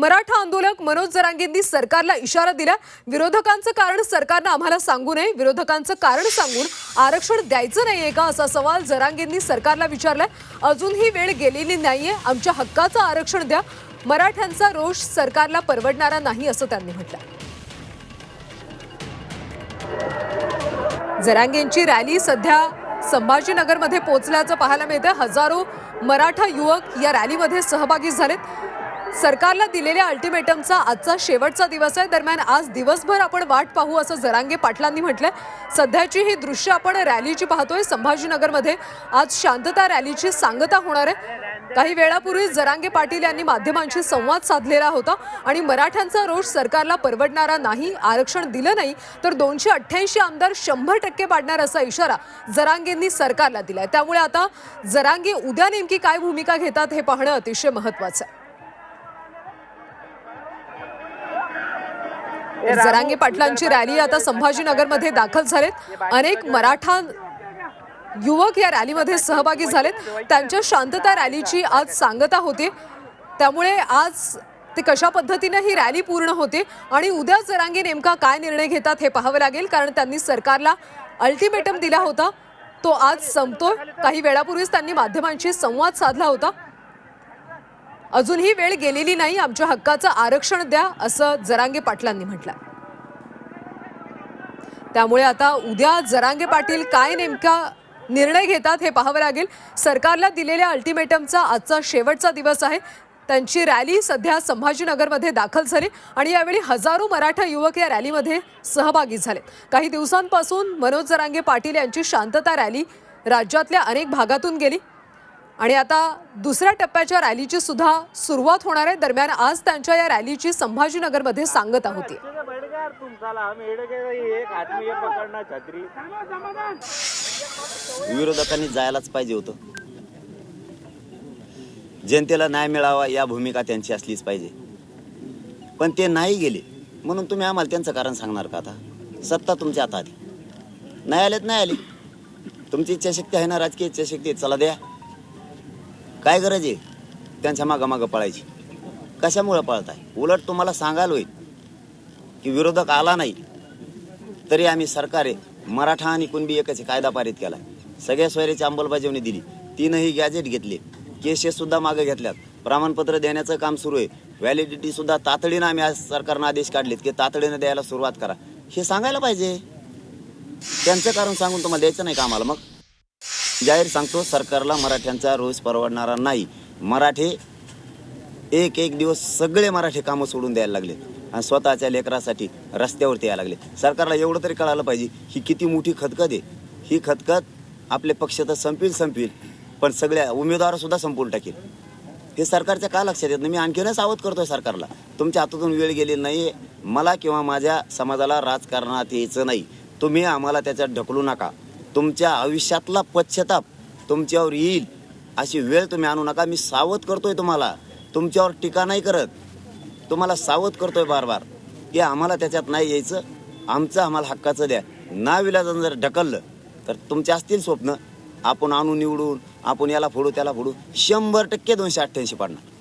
मराठा आंदोलक मनोज जरांगेंनी सरकारला इशारा दिला. विरोधकांचं कारण सरकारनं आम्हाला सांगू नये. विरोधकांचं कारण सांगून आरक्षण द्यायचं नाहीये का असा सवाल जरांगेंनी सरकारला विचारलाय. अजूनही वेळ गेलेली नाहीये. आमच्या हक्काचं आरक्षण द्या. मराठ्यांचा रोष सरकारला परवडणारा नाही असं त्यांनी म्हटलं जरांगेंची रॅली सध्या संभाजीनगरमध्ये पोहोचल्याचं पाहायला मिळतं हजारो मराठा युवक या रॅलीमध्ये सहभागी झालेत. सरकारला दिलेल्या अल्टिमेटमचा आजचा शेवटचा दिवस आहे. दरम्यान आज दिवसभर आपण वाट पाहू असं जरांगे पाटलांनी म्हटलंय. सध्याची ही दृश्य आपण रॅलीची पाहतोय. संभाजीनगरमध्ये आज शांतता रॅलीची सांगता होणार आहे. काही वेळापूर्वी जरांगे पाटील यांनी माध्यमांशी संवाद साधलेला होता आणि मराठ्यांचा रोष सरकारला परवडणारा नाही आरक्षण दिलं नाही तर दोनशे अठ्ठ्याऐंशी आमदार शंभर टक्के पाडणार असा इशारा जरांगेंनी सरकारला दिलाय. त्यामुळे आता जरांगे उद्या नेमकी काय भूमिका घेतात हे पाहणं अतिशय महत्वाचं आहे. जरांगे पाटलांची रॅली आता संभाजीनगरमध्ये दाखल झालेत. अनेक मराठा युवक या रॅलीमध्ये सहभागी झालेत. त्यांच्या शांतता रॅलीची आज सांगता होते. त्यामुळे आज ते कशा पद्धतीनं ही रॅली पूर्ण होते आणि उद्या जरांगे नेमका काय निर्णय घेतात हे पाहावं लागेल कारण त्यांनी सरकारला अल्टिमेटम दिला होता. तो आज संपतोय. काही वेळापूर्वीच त्यांनी माध्यमांशी संवाद साधला होता. अजूनही वेळ गेलेली नाही. आमच्या हक्काचं आरक्षण द्या असं जरांगे पाटलांनी म्हटलं त्यामुळे आता उद्या जरांगे पाटील काय नेमका निर्णय घेतात हे पाहावं लागेल. सरकारला दिलेल्या अल्टिमेटमचा आजचा शेवटचा दिवस आहे. त्यांची रॅली सध्या संभाजीनगरमध्ये दाखल झाली आणि यावेळी हजारो मराठा युवक या रॅलीमध्ये सहभागी झाले. काही दिवसांपासून मनोज जरांगे पाटील यांची शांतता रॅली राज्यातल्या अनेक भागातून गेली. आणि आता दुसऱ्या टप्प्याच्या रॅलीची सुद्धा सुरुवात होणार आहे. दरम्यान आज त्यांच्या या रॅलीची संभाजीनगरमध्ये सांगता होती सीधे बैठ गया यार तुम साला हम एड़ गए एक हाथ में ये पकड़ना छतरी. विरोधकांनी जायलाच पाहिजे होतं. जनतेला न्याय मिळावा या भूमिका त्यांची असलीच पाहिजे. पण ते नाही गेले. म्हणून तुम्ही आम्हाला त्यांचं कारण सांगणार का आता? सत्ता तुमच्या हातात आहे. नाही आलेत नाही आले. तुमची इच्छाशक्ती आहे ना राजकीय इच्छाशक्ती आहे, चला द्या. काय गरज आहे? त्यांच्या मागं मागं पळायची. कशामुळे पळताय? उलट तुम्हाला सांगायला होईल की विरोधक आला नाही. तरी आम्ही सरकारे मराठा आणि कुणबी एकाचे कायदा पारित केला. सगळ्या सोयऱ्याची अंमलबजावणी दिली. तीनही गॅजेट घेतले. केसेस सुद्धा मागे घेतल्यात. प्रमाणपत्र देण्याचं काम सुरू आहे. व्हॅलिडिटी सुद्धा तातडीनं आम्ही आज सरकारनं आदेश काढलेत की तातडीनं द्यायला सुरुवात करा. हे सांगायला पाहिजे. त्यांचं कारण सांगून तुम्हाला द्यायचं नाही का आम्हाला मग. जाहीर सांगतो सरकारला मराठ्यांचा रोज परवडणारा नाही. मराठे एक एक दिवस सगळे मराठी कामं सोडून द्यायला लागले आणि स्वतःच्या लेकरासाठी रस्त्यावरती यायला लागले. सरकारला एवढं तरी कळालं पाहिजे ही किती मोठी खतखत आहे. ही खतखत आपले पक्ष तर संपील संपील पण सगळ्या उमेदवारसुद्धा संपून टाकेल. हे सरकारच्या का लक्षात येत नाही? मी आणखीनच सावध करतोय सरकारला. तुमच्या हातातून वेळ गेली नाही मला किंवा माझ्या समाजाला राजकारणात यायचं नाही. तुम्ही आम्हाला त्याच्यात ढकलू नका. तुमच्या आयुष्यातला पश्चाताप तुमच्यावर येईल. अशी वेळ तुम्ही आणू नका. मी सावध करतोय तुम्हाला. तुमच्यावर टीका नाही करत. तुम्हाला सावध करतोय बार बार की आम्हाला त्याच्यात नाही यायचं. आमचं आम्हाला हक्काचं द्या. नाविलाजन जर ढकललं तर तुमचे असतील स्वप्न. आपण आणून निवडून आपण याला फोडू त्याला फोडू. शंभर टक्के दोनशे अठ्ठ्याऐंशी पाडणार.